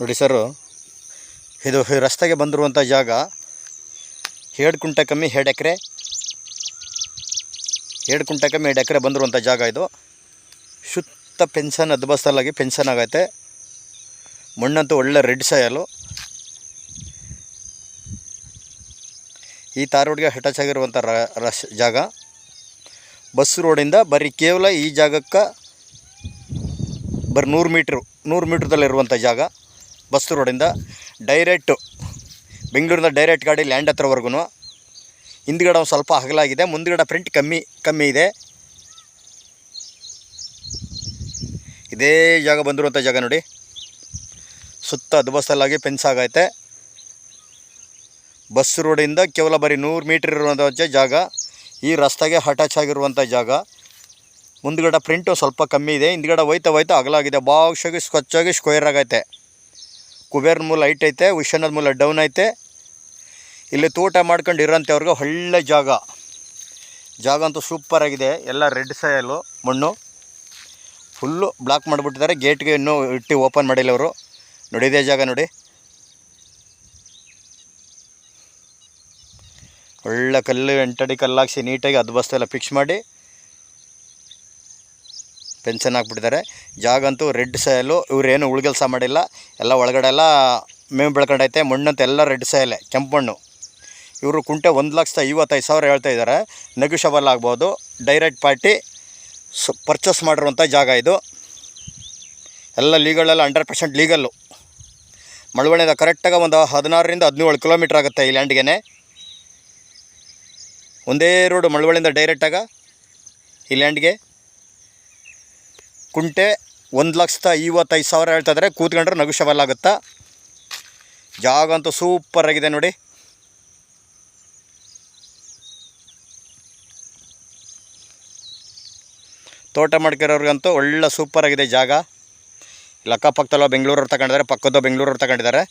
ನೋಡಿ ಸರು, ಇದು ರಸ್ತೆಗೆ ಬಂದಿರುವಂಥ ಜಾಗ ಎರಡು ಕುಂಟೆ ಕಮ್ಮಿ ಎರಡು ಎಕರೆ. ಎರಡು ಕುಂಟೆ ಕಮ್ಮಿ ಎರಡು ಎಕರೆ ಬಂದಿರುವಂಥ ಜಾಗ ಇದು. ಶುತ್ತ ಪೆನ್ಷನ್ ಅದ್ಬಸ್ತಲಾಗಿ ಪೆನ್ಷನ್ ಆಗೈತೆ. ಮಣ್ಣಂತೂ ಒಳ್ಳೆ ರೆಡ್ ಸಾಯಲು. ಈ ತಾರ್ ರೋಡ್ಗೆ ಅಟ್ಯಾಚ್ ಆಗಿರುವಂಥ ರಶ್ ಜಾಗ. ಬಸ್ ರೋಡಿಂದ ಬರೀ ಕೇವಲ ಈ ಜಾಗಕ್ಕೆ ಬರೀ ನೂರು ಮೀಟ್ರು, ನೂರು ಮೀಟ್ರದಲ್ಲಿರುವಂಥ ಜಾಗ. ಬಸ್ ರೋಡಿಂದ ಡೈರೆಕ್ಟು ಬೆಂಗಳೂರಿಂದ ಡೈರೆಕ್ಟ್ ಗಾಡಿ ಲ್ಯಾಂಡ್ ಹತ್ರವರೆಗೂ ಹಿಂದ್ಗಡೆ ಒಂದು ಸ್ವಲ್ಪ ಹಗಲಾಗಿದೆ, ಮುಂದ್ಗಡೆ ಪ್ರಿಂಟ್ ಕಮ್ಮಿ ಕಮ್ಮಿ ಇದೆ. ಇದೇ ಜಾಗ ಬಂದಿರುವಂಥ ಜಾಗ ನೋಡಿ. ಸುತ್ತ ಅದ್ಭಸ್ತಲಾಗಿ ಪೆನ್ಸ್ ಆಗೈತೆ. ಬಸ್ ರೋಡಿಂದ ಕೇವಲ ಬರೀ ನೂರು ಮೀಟ್ರ್ ಇರುವಂಥ ಜಾಗ, ಈ ರಸ್ತೆಗೆ ಅಟ್ಯಾಚ್ ಆಗಿರುವಂಥ ಜಾಗ. ಮುಂದ್ಗಡೆ ಪ್ರಿಂಟು ಸ್ವಲ್ಪ ಕಮ್ಮಿ ಇದೆ, ಹಿಂದ್ಗಡೆ ಹೋಯ್ತಾ ಹೋಯ್ತಾ ಅಗಲಾಗಿದೆ ಬಾಕ್ಸಾಗಿ ಸ್ವಚ್ಛಾಗಿ ಸ್ಕ್ವೇರ್ ಆಗೈತೆ. ಕುಬೇರ್ನ ಮೂಲ ಹೈಟ್ ಐತೆ ಉಷನದ ಮೂಲ ಡೌನ್ ಐತೆ. ಇಲ್ಲಿ ತೋಟ ಮಾಡ್ಕೊಂಡು ಇರೋಂಥವ್ರಿಗೆ ಒಳ್ಳೆ ಜಾಗ. ಜಾಗ ಅಂತೂ ಸೂಪರ್ ಆಗಿದೆ, ಎಲ್ಲ ರೆಡ್ ಸಾಯಲು ಮಣ್ಣು. ಫುಲ್ಲು ಬ್ಲಾಕ್ ಮಾಡಿಬಿಟ್ಟಿದ್ದಾರೆ ಗೇಟ್ಗೆ ಇನ್ನೂ ಇಟ್ಟು ಓಪನ್ ಮಾಡಿಲ್ಲ ಅವರು. ನೋಡಿದೆ ಜಾಗ ನೋಡಿ. ಒಳ್ಳೆ ಕಲ್ಲು, ಎಂಟಡಿ ಕಲ್ಲಾಕ್ಸಿ ನೀಟಾಗಿ ಅದು ಬಸ್ತೆಲ್ಲ ಫಿಕ್ಸ್ ಮಾಡಿ. ಪೆನ್ಷನ್ ಹಾಕ್ಬಿಟ್ಟಿದ್ದಾರೆ. ಜಾಗ ಅಂತೂ ರೆಡ್ ಸಾಯಲು, ಇವರೇನು ಉಳ್ಗೆಲ್ಸ ಮಾಡಿಲ್ಲ. ಎಲ್ಲ ಒಳಗಡೆ ಎಲ್ಲ ಮೇವು ಬೆಳ್ಕೊಂಡೈತೆ. ಮಣ್ಣಂತ ಎಲ್ಲ ರೆಡ್ ಸಾಯಲೆ, ಕೆಂಪು ಮಣ್ಣು. ಇವರು ಕುಂಟೆ ಒಂದು ಲಕ್ಷದ ಐವತ್ತೈದು ಸಾವಿರ ಹೇಳ್ತಾ ಇದ್ದಾರೆ. ನೆಗುಷಬಲ್ ಆಗ್ಬೋದು. ಡೈರೆಕ್ಟ್ ಪಾರ್ಟಿ ಸ್, ಪರ್ಚೇಸ್ ಮಾಡಿರುವಂಥ ಜಾಗ ಇದು. ಎಲ್ಲ ಲೀಗಲೆಲ್ಲ ಹಂಡ್ರೆಡ್ ಪರ್ಸೆಂಟ್ ಲೀಗಲ್ಲು. ಮಳವಳ್ಳಿಯಿಂದ ಕರೆಕ್ಟಾಗಿ ಒಂದು ಹದಿನಾರರಿಂದ ಹದಿನೇಳು ಕಿಲೋಮೀಟ್ರ್ ಆಗುತ್ತೆ ಈ ಲ್ಯಾಂಡ್ಗೆ ಒಂದೇ ರೋಡು ಮಳವಳ್ಳಿಯಿಂದ ಡೈರೆಕ್ಟಾಗ ಈ ಲ್ಯಾಂಡ್ಗೆ. ಕುಂಟೆ ಒಂದು ಲಕ್ಷದ ಐವತ್ತೈದು ಸಾವಿರ ಹೇಳ್ತಾ ಇದ್ದಾರೆ ಕೂತ್ಕೊಂಡ್ರೆ ನಗುಷಬಲ್ ಆಗುತ್ತಾ? ಜಾಗ ಅಂತೂ ಸೂಪರ್ ಆಗಿದೆ ನೋಡಿ. ತೋಟ ಮಾಡ್ಕಿರೋರಿಗಂತೂ ಒಳ್ಳೆ ಸೂಪರ್ ಆಗಿದೆ ಜಾಗ. ಇಲ್ಲಿ, ಅಕ್ಕಪಕ್ಕದಲ್ಲ ಬೆಂಗಳೂರವ್ರು ತಗೊಂಡಿದ್ದಾರೆ ಪಕ್ಕದ ಬೆಂಗಳೂರವ್ರು ತಗೊಂಡಿದ್ದಾರೆ.